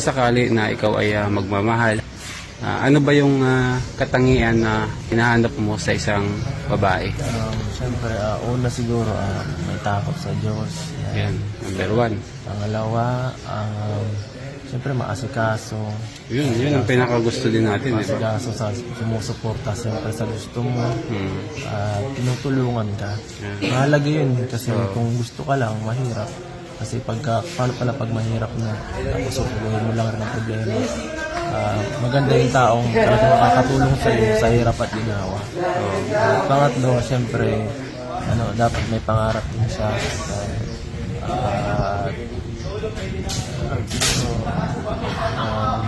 sakali na ikaw ay ah, magmamahal, ah, ano ba yung ah, katangian na hinahanap mo sa isang babae? Um, Siyempre, ah, una siguro, ah, may takot sa Diyos. Yan, number one. Pangalawa, um, siyempre maasikaso. Yun, yun ang pinakagusto din natin. Di ba? Maasikaso sa sumusuporta siyempre sa gusto mo. Hmm. at tinutulungan ka. Yeah. Mahalaga yun kasi kung gusto ka lang, mahirap. Kasi pagka, paano pala pag mahirap na, tapos susubuhin mo lang rin ang problema. Ah, maganda yung taong talagang makakatulong sa iyo sa hirap at ginawa. At pangatlo, siyempre, ano, dapat may pangarap din siya. At, so, um,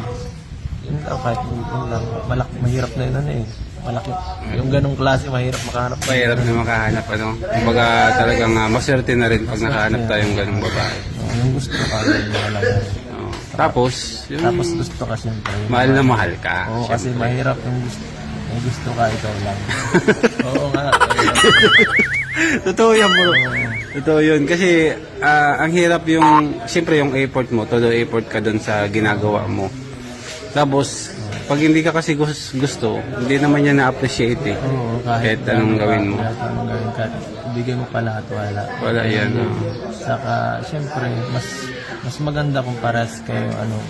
yun lang, kahit yun lang, malak, mahirap na yun ano eh. Malaki. Yung ganong klase, mahirap makahanap. Mahirap na makahanap. Ano? Kumbaga talagang uh, maswerte na rin pag nakahanap tayong ganung babae. Uh, yung gusto ka, yun mahalaga. Oo. Tapos, yung Tapos gusto ka siyempre. mahal na mahal ka. Oo, kasi mahirap yung gusto, yung gusto ka, ikaw lang. Oo nga. Totoo yan bro. Totoo yun. Kasi ah, ang hirap yung, siyempre yung effort mo, todo effort ka dun sa ginagawa mo. Tapos, pag hindi ka kasi gus- gusto, hindi naman niya na-appreciate eh. Oo, Kahit anong ka- gawin mo. Kahit anong gawin ka. Ibigay mo pa lahat, wala. Wala yan. Saka, siyempre, mas mas maganda kung pares kayo, ano,